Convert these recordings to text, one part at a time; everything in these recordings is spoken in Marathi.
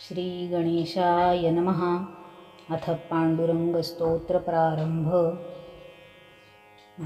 श्री गणेशाय नमः। अथ पाण्डुरङ्गस्तोत्रप्रारम्भ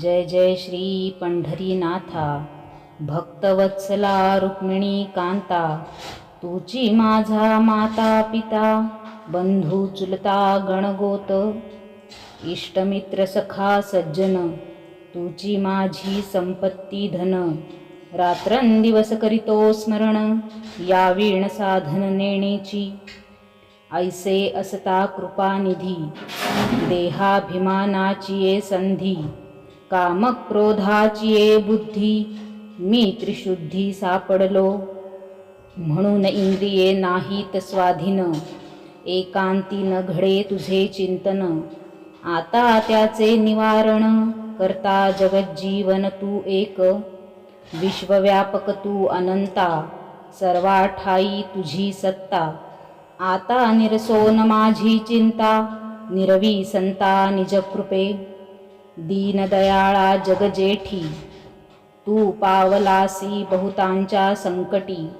जय जय श्री पंढरीनाथा भक्तवत्सला रुक्मिणी कांता तुची माझा माता पिता बंधू चुलता गणगोत। इष्टमित्र सखा सज्जन। तुची माझी संपत्ती धन। रात्रंदिवस करीतो स्मरण या वीण साधन नेणेची. ऐसे असता कृपानिधी देहाभिमानाची ये संधी कामक्रोधाची ये बुद्धी मी त्रिशुद्धी सापडलो. म्हणून इंद्रिये नाहीत स्वाधीन एकांती न घडे तुझे चिंतन. आता त्याचे निवारण करता जगज्जीवन तू एक. विश्वव्यापक तू अनंता सर्वा ठाई तुझी सत्ता. आता निरसोन माझी चिंता निरवी संता निजकृपे दीनदयाळा जगजेठी तू पावलासी बहुतांच्या संकटी.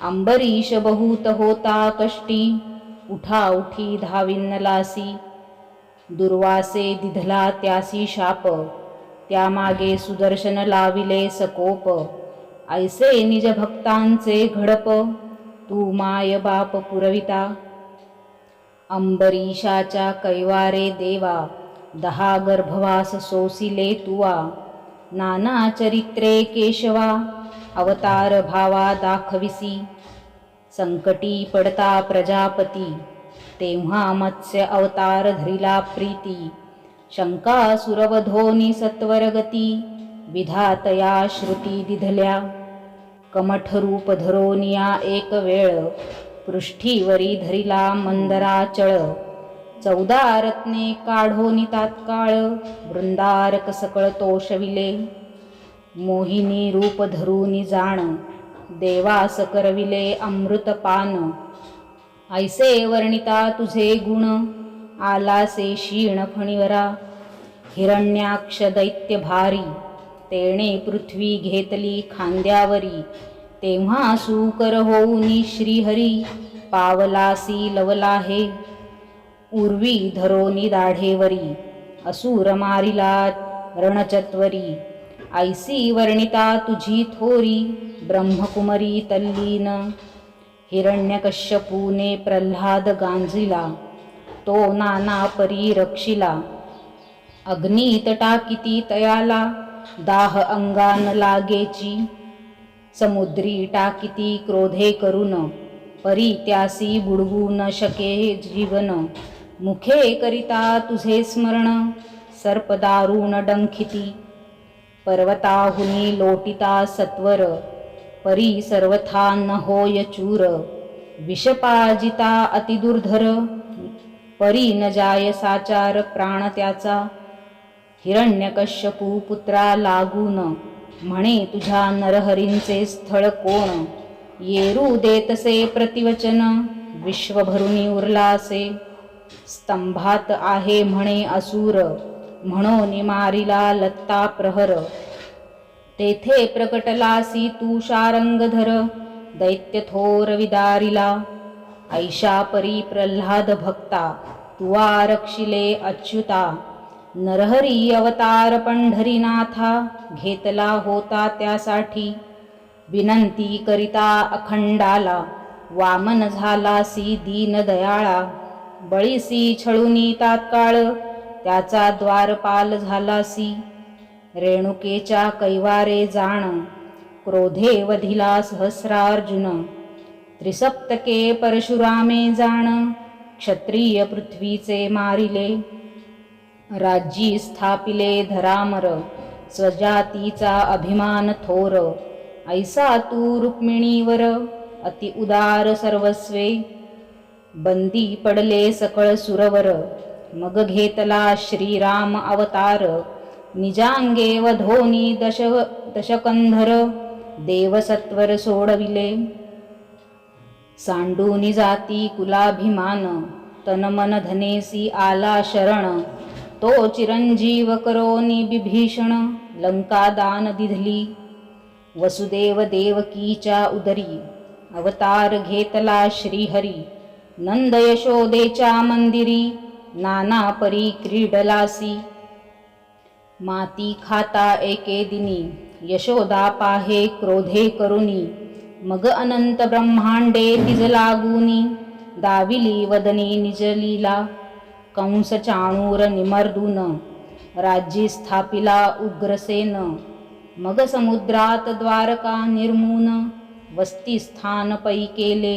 अंबरीश बहुत होता कष्टी उठा उठी धाविन्नलासी. दुर्वासे दिधला त्यासी शाप. त्यामागे सुदर्शन लाविले सकोप. ऐसे निज भक्तांचे घडप तू माय बाप पुरविता. अंबरीशाच्या कैवारे देवा दहा गर्भवास सोसिले तुवा. नाना चरित्रे केशवा अवतार भावा दाखविसी. संकटी पडता प्रजापती तेव्हा मत्स्य अवतार धरिला प्रीती. शंका सुरवधोनी सत्वरगती विधातया श्रुती दिधल्या। कमठ रूप धरोनिया एक वेळ पृष्ठीवरी धरिला मंदराचळ। चौदा रत्ने काढोनी तात्काळ वृंदारक सकळ तोषविले। मोहिनी रूप धरूनी जाण देवास करविले अमृतपान। ऐसे वर्णिता तुझे गुण आलासे क्षीण फणिवरा. हिरण्याक्ष दैत्य भारी तेणे पृथ्वी घेतली खांद्यावरी. तेव्हा सुकर होऊनी श्रीहरी पावलासी लवला हे. उर्वी धरोनी दाढेवरी असुर मारिला रणचत्वरी. ऐसी वर्णिता तुझी थोरी ब्रह्मकुमरी तल्लीन. हिरण्यकश्यपूने प्रल्हाद गांजिला तो नाना परी रक्षिला अग्नीत टाकिती तयाला दाह अंगान लागेची. समुद्री टाकिती क्रोधे करून परी त्यासी बुडवू न शके जीवन. मुखे करिता तुझे स्मरण सर्पदारुण डंखिती. पर्वताहुनी लोटिता सत्वर परी सर्वथा न होय चूर. विषपाजिता अतिदुर्धर परी न जाय साचार प्राण त्याचा. हिरण्यकश्यपू पुत्रा लागून म्हणे तुझ्या नरहरींचे स्थळ कोण? येरू देतसे प्रतिवचन विश्वभरुनी उरलासे. स्तंभात आहे म्हणे असुर म्हणून मारिला लत्ता प्रहर. तेथे प्रकटलासी तू शारंगधर दैत्य थोर विदारिला. ऐशा परी प्रल्हाद भक्ता तुवा रक्षिले अच्युता. नरहरी अवतार पंढरीनाथा घेतला होता त्यासाठी. विनंती करिता अखंडाला वामन झालासी दीन दयाळा. बळीसी छळुनी तात्काळ त्याचा द्वारपाल झालासी रेणुकेच्या कैवारे जाण क्रोधे वधिला सहस्रार्जुन. त्रिसप्तके परशुरामे जाण क्षत्रिय पृथ्वीचे मारिले. राज्यी स्थापिले धरामर स्वजातीचा अभिमान थोर. ऐसा तू रुक्मिणीवर अति उदार सर्वस्वे. बंदी पडले सकळ सुरवर मग घेतला श्रीराम अवतार. निजांगे वधोनी दश दशकंधर देवसत्वर सोडविले. सांडूनी जाती कुलाभिमान तनमन धनेसी आला शरण तो चिरंजीव करोनी बिभीषण लंका दान दिधली वसुदेव देवकीच्या उदरी अवतार घेतला श्रीहरी नंद यशोदेच्या मंदिरी नाना परी क्रीडलासी. माती खाता एके दिनी यशोदा पाहे क्रोधे करुणी मग अनंत ब्रह्मांडे तिज लागुनी दाविली वदनी निजलीला कंस चाणूर निमर्दून राज्यी स्थापिला उग्रसेन मग समुद्रात द्वारका निर्मून वस्ती स्थान पै केले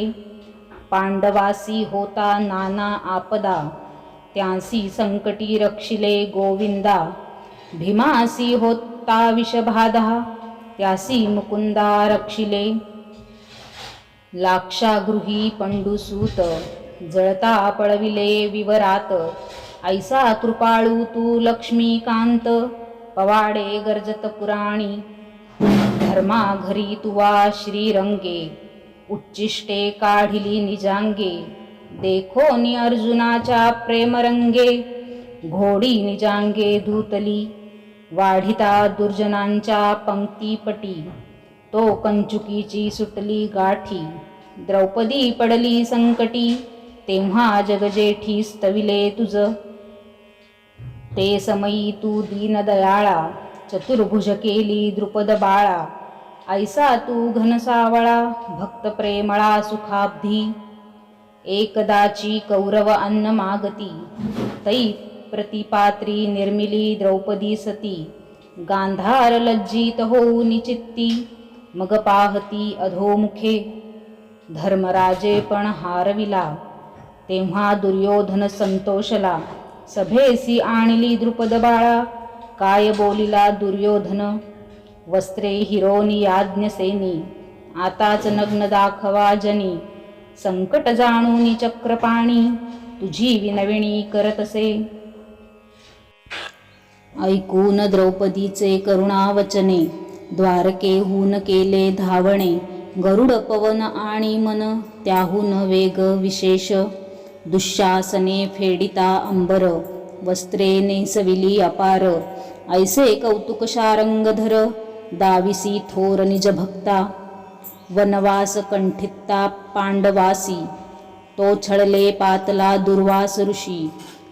पांडवासी होता नाना आपदा त्यांसी संकटी रक्षिले गोविंदा भीमासी होता विषबाधा त्यासी मुकुंदा रक्षिले लाक्षागृही पंडुसूत जळता पळविले विवरात. ऐसा कृपाळू तू लक्ष्मीकांत पवाडे गर्जत पुराणी. धर्मा घरी तुवा श्रीरंगे उच्चिष्टे काढिली निजांगे. देखो नि अर्जुनाच्या प्रेमरंगे घोडी निजांगे धूतली. वाढिता दुर्जनांच्या पंक्तीपटी. तो कंचुकीची सुटली गाठी. द्रौपदी पडली संकटी तेव्हा जगजेठी स्तविले तुझ. ते समयी तू दीनदयाळा चतुर्भुज केली द्रुपद बाळा ऐसा तू घनसावळा भक्त प्रेमळा सुखाब्धी. एकदाची कौरव अन्न मागती तै प्रतिपात्री निर्मिली द्रौपदी सती. गांधार लज्जित होऊ निचित्ती. मग पाहती अधोमुखे धर्मराजे पण हारविला. तेव्हा दुर्योधन संतोषला सभेसी आणली द्रुपद बाळा काय बोलिला दुर्योधन? वस्त्रे हिरोनी याज्ञसेनी आताच नग्न दाखवा जनी. संकट जाणून चक्रपाणी तुझी विनविणी करतसे. ऐकून द्रौपदीचे करुणावचने द्वारकेहून केले धावणे गरुड पवन आणि मन त्याहून वेग विशेष. दुःशासने फेडिता अंबर वस्त्रे नेसविली अपार. ऐसे कौतुक शारंगधर दाविसी थोर निज भक्ता. वनवास कंठित्ता पांडवासी तो छळले पातला दुर्वास ऋषी.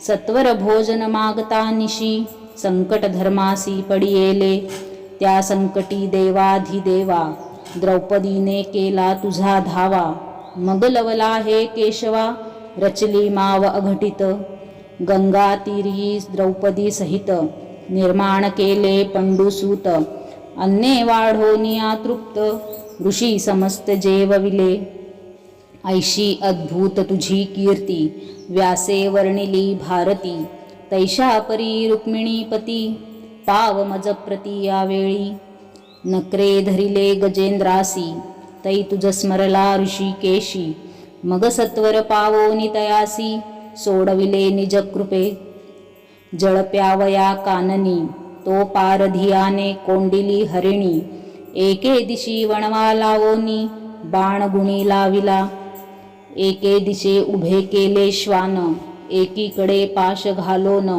सत्वर भोजन मागता निशी संकट धर्मासी पडियेले. त्या संकटी देवाधिदेवा द्रौपदीने केला तुझा धावा. मग लवला हे केशवा रचली माव अघटित. गंगा तिरी द्रौपदी सहित निर्माण केले पंडुसूत. अन्ने वाढोनिया तृप्त ऋषी समस्त जेवविले. ऐशी अद्भुत तुझी कीर्ती व्यासे वर्णिली भारती. तैशा परी रुक्मिणीपती. पाव मज प्रती यावेळी. नकरे धरिले गजेंद्रासी तै तुझ स्मरला ऋषिकेशी. मग सत्वर पावो नितयासी सोडविले निज कृपे. जळप्यावया काननी तो पारधियाने कोंडिली हरिणी. एके दिशी वणवा लावोनी बाण गुणी लाविला. एके दिशे उभे केले श्वान एकीकडे पाश घालोन.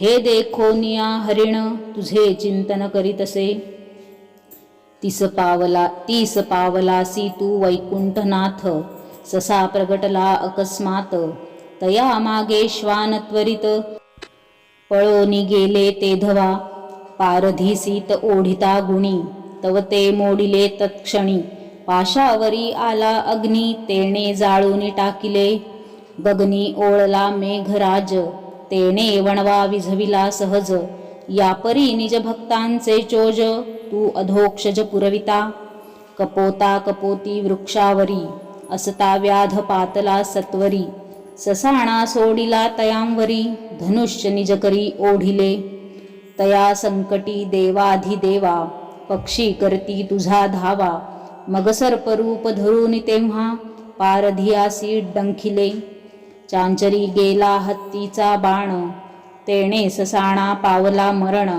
हे देखोनिया हरिण तुझे चिंतन करीतसे तीस पावला तीस पावलासी तू वैकुंठनाथ ससा प्रगटला अकस्मात. तया मागे श्वान त्वरित पळोनी गेले ते धवा. पारधीसीत ओढिता गुणी तव ते मोडिले तत्क्षणी. पाशावरी आला अग्नी तेणे जाळूनी टाकिले. गगनी ओळला मेघराज तेणे वणवा विझविला सहज. यापरी निज भक्तांचे चोज तू अधोक्षज पुरविता. कपोता कपोती वृक्षावरी असता व्याध पातला सत्वरी. ससाणा सोडिला तयांवरी धनुष्य निज करी ओढिले. तया संकटी देवाधिदेवा पक्षी करती तुझा धावा. मग सर्परूप धरून तेव्हा पारधियासी डंखिले चांचरी गेला हत्तीचा बाण. तेणे ससाणा पावला मरण.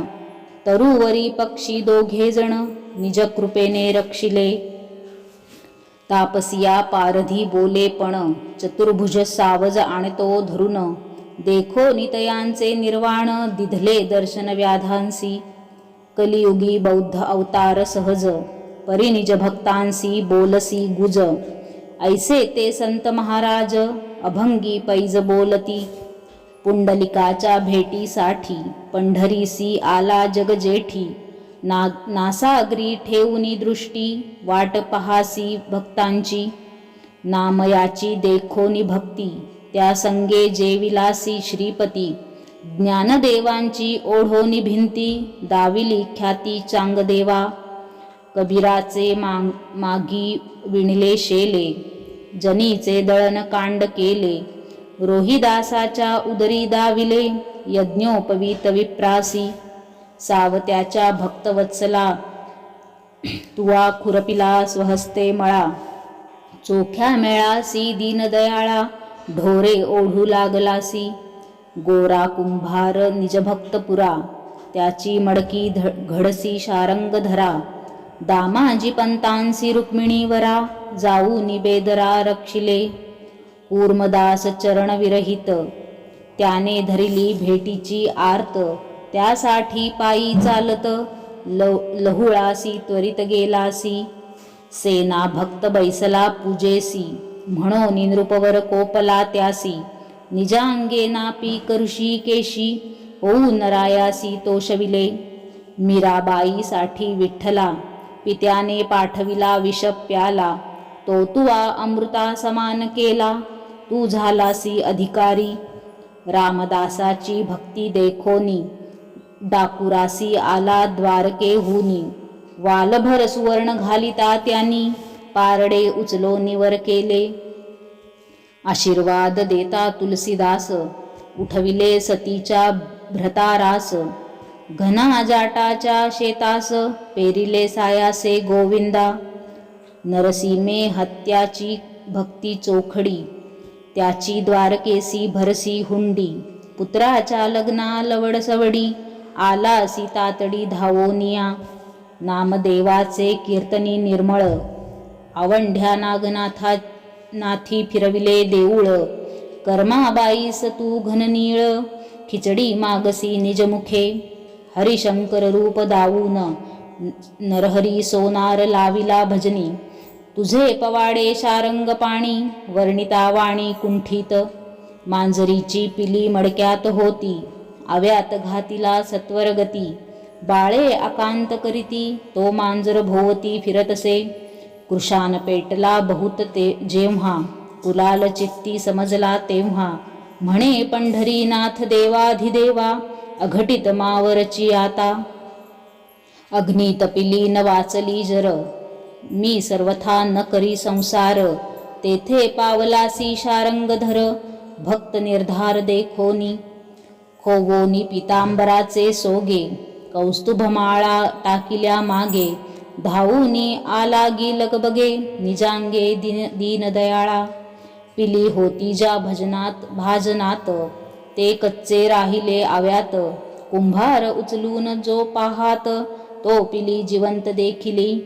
तरुवरी पक्षी दोघे जण निज कृपेने रक्षिले. तापसिया पारधी बोले पण चतुर्भुज सावज आणतो धरून. देखो नितयांचे निर्वाण दिधले दर्शन व्याधांसी. कलियुगी बौद्ध अवतार सहज परिनिज भक्तांसी बोलसी गुज. ऐसे ते संत महाराज अभंगी पैज बोलती. पुंडलिकाच्या भेटीसाठी पंढरीसी आला जगजेठी ना नासागरी ठेवूनी दृष्टी वाट पहासी भक्तांची. नामयाची देखोनी भक्ती त्या संगे जे विलासी श्रीपती. ज्ञानदेवांची ओढोनी भिंती दाविली ख्याती चांगदेवा. कबीराचे माग मागी विणले शेले. जनीचे दळण कांड केले. रोहिदासाच्या उदरी दाविले यज्ञोपवीत विप्रासी. सावत्याच्या भक्तवत्सला तुवा खुरपिला स्वहस्ते मळा. चोख्या मेळासी दीनदयाळा ढोरे ओढू लागलासी गोरा कुंभार निजभक्तपुरा त्याची मडकी ध घडसी शारंग धरा. दामाजी पंतांसी रुक्मिणीवरा जाऊ निबेदरा रक्षिले. कूर्मदास चरण विरहित त्याने धरिली भेटीची आर्त त्यासाठी पायी चालत लहुळासी त्वरित गेलासी. सेना भक्त बैसला पूजेसी म्हणून नृपवर कोपला त्यासी. निजांगे नापी करुषी केशी ओ नरायासी तोषविले. मीराबाईसाठी विठ्ठला पित्याने पाठविला विष प्याला. तो तुवा अमृता समान केला. तू झालासी अधिकारी. रामदासाची भक्ती देखोनी. डाकुरासी आला द्वारके हुनी. वालभर सुवर्ण घालिता त्यांनी. पारडे उचलो निवर केले. आशीर्वाद देता तुलसीदास. उठविले सतीच्या भ्रतारास. घना जाटाच्या शेतास पेरिले सायासे गोविंदा. नरसीमे हत्याची भक्ती चोखडी त्याची द्वारकेसी भरसी हुंडी. पुत्राच्या लग्ना लवडसवडी आला सीतातडी धावोनिया नामदेवाचे कीर्तनी निर्मळ आवंढ्या नागनाथा नाथी फिरविले देऊळ. कर्माबाईस तू घननीळ खिचडी मागसी निजमुखे. हरिशंकर रूप दावून नरहरी सोनार लाविला भजनी तुझे पवाडे शारंग पाणी वर्णिता वाणी कुंठित मांजरीची पिली मडक्यात होती आव्यात घातीला सत्वरगती बाळे आकांत करीती तो मांजर भोवती फिरतसे कृशान पेटला बहुत ते जेव्हा कुलाल चित्ती समजला तेव्हा म्हणे पंढरीनाथ देवाधिदेवा अघटित मावरची आता. अग्नी तपिली न वाचली जर. मी सर्वथा न करी संसार. तेथे पावलासी शारंगधर. भक्त निर्धार देखोनी. खोवोनी पितांबराचे सोगे. कौस्तुभमाळा टाकिल्या मागे. धावूनी आला गी लगबगे निजांगे दिन दीनदयाळा. पिली होती ज्या भजनात भाजनात. ते कच्चे राहिले आव्यात कुंभार उचलून जो पाहात तो पिली जिवंत देखिली.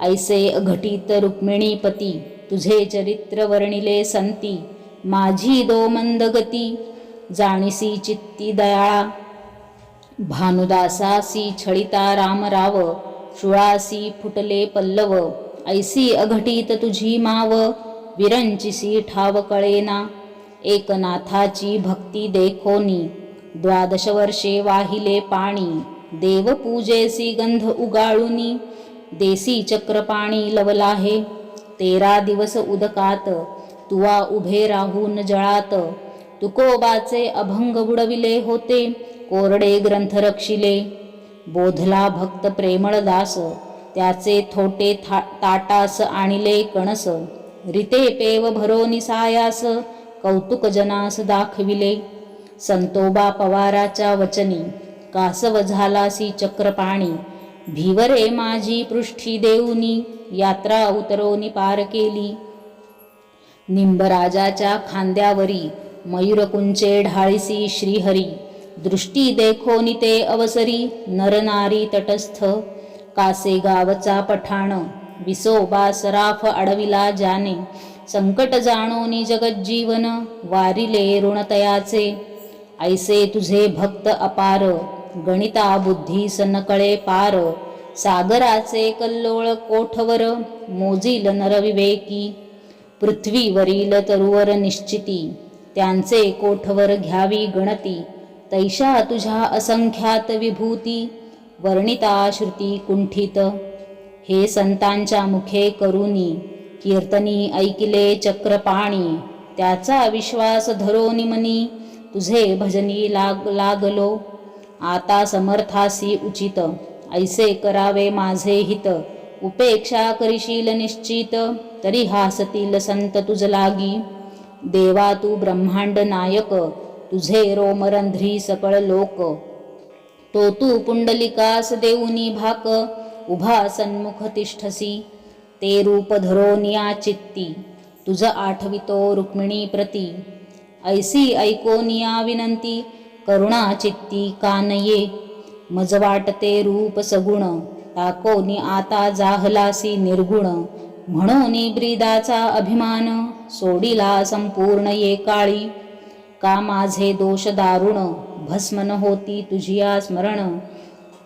ऐसे अघटित रुक्मिणीपती तुझे चरित्र वर्णिले संती. माझी दो मंदगती जाणीसी चित्ती दयाळा. भानुदासासी छळिता रामराव शुळासी फुटले पल्लव. ऐसी अघटित तुझी माव विरंचिसी ठाव कळेना. एकनाथाची भक्ती देखोनी. द्वादश वर्षे वाहिले पाणी देवपूजेसी गंध उगाळुनी. देसी चक्रपाणी लवलाहे तेरा दिवस उदकात. तुवा उभे राहून जळात. तुकोबाचे अभंग बुडविले होते कोरडे ग्रंथ रक्षिले. बोधला भक्त प्रेमळ दास त्याचे थोटे था ताटास आणिले कणस. रिते पेव भरो निसायास कौतुक जनास दाखविले. संतोबा पवाराच्या वचनी कासव झालासी चक्रपाणी भीवरे माझी पृष्ठी देऊनी यात्रा उतरोनी पार केली. निंबराजाच्या खांद्यावरी मयूरकुंचे ढाळीसी श्रीहरी दृष्टी देखोनी ते अवसरी नरनारी तटस्थ कासे गावचा पठाण विसोबा सराफ अडविला जाने संकट जाणोनी जगज्जीवन वारिले ऋणतयाचे. ऐसे तुझे भक्त अपार गणिता बुद्धी सनकळे पार. सागराचे कल्लोळ कोठवर मोजील नरविवेकी. पृथ्वीवरील तरुवर निश्चिती त्यांचे कोठवर घ्यावी गणती. तैशा तुझ्या असंख्यात विभूती वर्णिता श्रुती कुंठित. हे संतांच्या मुखे करुनी कीर्तनी ऐकिले चक्रपाणी त्याचा विश्वास धरोनी मनी तुझे भजनी लाग लागलो. आता समर्थासी उचित ऐसे करावे माझे हित. उपेक्षा करीशील निश्चित तरी हासतील संत तुझ लागी. देवा तू ब्रह्मांड नायक तुझे रोमरंध्री सकळ लोक. तो तू पुंडलिकास देऊनी भाक उभा सन्मुख तिष्ठसी. ते रूप धरोनिया चित्ती. तुझ आठवितो रुक्मिणी प्रती. ऐसी ऐकोनिया विनंती करुणा चित्ती कानये मज वाटते रूप सगुण टाकोनी आता जाहलासी निर्गुण. म्हणून ब्रीदाचा अभिमान सोडिला संपूर्ण ये काळी. का माझे दोष दारुण भस्मन होती तुझिया स्मरण?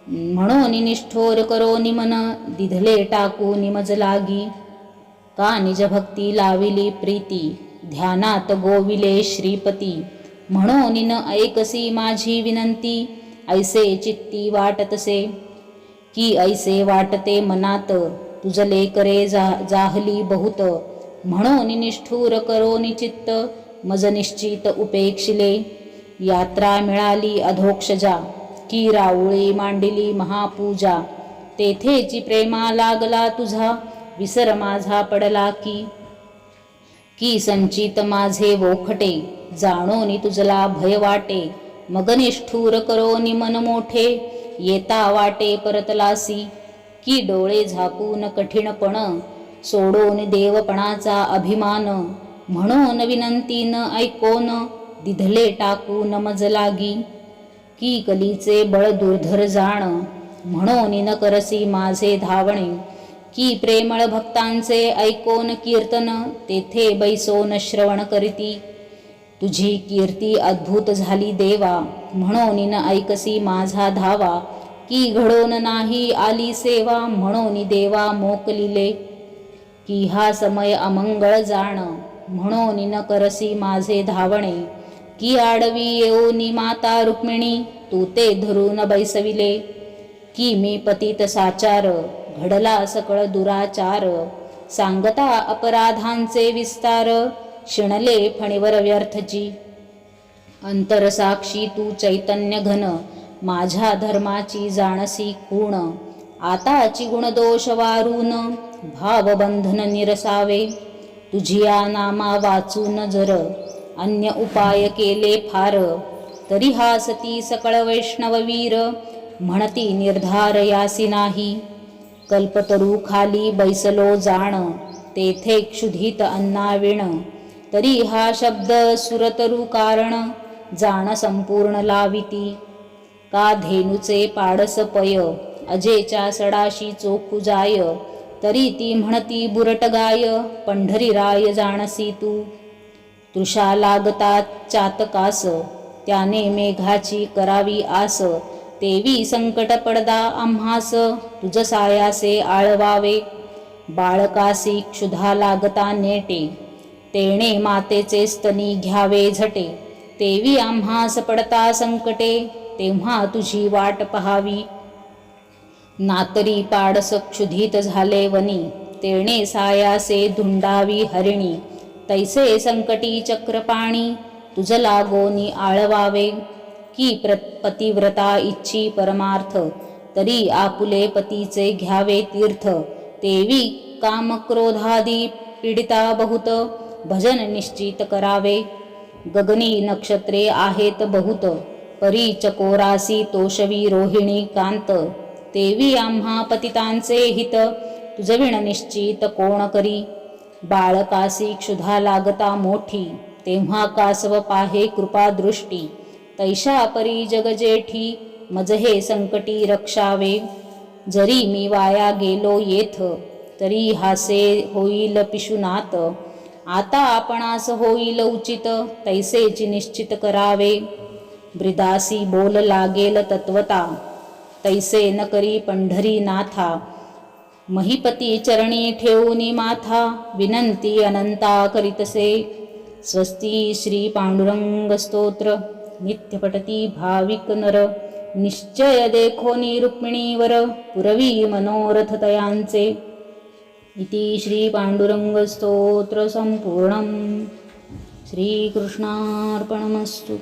म्हणून निष्ठोर करो निमन दिधले टाकू निमज लागी. का निज भक्ती लाविली प्रीती ध्यानात गोविले श्रीपती. म्हणून न ऐकसी माझी विनंती ऐसे चित्ती वाटतसे. की ऐसे वाटते मनात तुझले करे जा जाहली बहुत. म्हणून निष्ठूर करो निचित्त मज निश्चित उपेक्षिले. यात्रा मिळाली अधोक्षजा. की रावळी मांडिली महापूजा. तेथेची प्रेमा लागला तुझा विसर माझा पडला की. की संचित माझे वोखटे जाणोनी तुझला भय वाटे. मग निष्ठूर करो मन मोठे येता वाटे परतलासी. की डोळे झाकून कठीणपण सोडून देवपणाचा अभिमान. म्हणून विनंती न ऐकोन दिधले टाकून मज लागी. की कलीचे बळ दुर्धर जाण. म्हणून न करसी माझे धावणे. की प्रेमळ भक्तांचे ऐकोन कीर्तन तेथे बैसोन श्रवण करीती. तुझी कीर्ती अद्भुत झाली देवा. म्हणून न ऐकसी माझा धावा. की घडोन नाही आली सेवा. म्हणून देवा मोकलिले. की हा समय अमंगळ जाण. म्हणून न करसी माझे धावणे. की आडवी येऊनी माता रुक्मिणी तू ते धरून बैसविले. की मी पतित साचार घडला सकळ दुराचार. सांगता अपराधांचे विस्तार शिणले फणीवर व्यर्थची. अंतरसाक्षी तू चैतन्य घन माझ्या धर्माची जाणसी खूण. आताची गुणदोष वारून भावबंधन निरसावे. तुझिया नामा वाचून जर अन्य उपाय केले फार. तरी हासती सकळ वैष्णववीर म्हणती निर्धार यासी नाही. कल्पतरू खाली बैसलो जाण तेथे क्षुधित अन्नाविण. तरी हा शब्द सुरतरू कारण जाण संपूर्ण लाविती. का धेनुचे पाडस पय अजेच्या सडाशी चोखू जाय. तरी ती म्हणती बुरट गाय पंढरी राय जाणसी तू. तृषा लागतात चातकास. त्याने मेघाची करावी आस. तेवी संकट पडदा आम्हास. तुझ सायासे आळवावे. बाळकासी क्षुधा लागता नेटे. तेणे मातेचे स्तनी घ्यावे झटे. तेवी आम्हास पडता संकटे. तेव्हा तुझी वाट पहावी. नातरी पाडस क्षुधित झाले वनी. तेणे सायासे धुंडावी हरिणी. तैसे संकटी चक्रपाणी तुझ लागोनी आळवावे. की प्र पतिव्रता इच्छी परमार्थ तरी आपुले पतीचे घ्यावे तीर्थ. तेवी कामक्रोधादी पीडिता बहुत भजन निश्चित करावे. गगनी नक्षत्रे आहेत बहुत परी चकोरासी तोषवी रोहिणी कांत. तेवी आम्हा पतितांचे हित तुझविण निश्चित कोण करी. बाळकासी क्षुधा लागता मोठी तेव्हा कासव पाहे कृपा दृष्टी. तैशा परी जगजेठी मजहे संकटी रक्षावे. जरी मी वाया गेलो येथ तरी हासे होईल पिशुनात आता आपणास होईल उचित तैसेची निश्चित करावे. ब्रिदासी बोल लागेल तत्वता तैसे न करी पंढरी नाथा महिपती चरणी ठेवूनी माथा विनंती अनंता करीतसे. स्वस्ती श्री पांडुरंग स्तोत्र नित्य भाविक नर. निश्चय देखोनी रुक्मिणीवर पुरवी मनोरथ तयांचे इति श्री पांडुरंग स्तोत्र श्रीकृष्णार्पणमस्तु.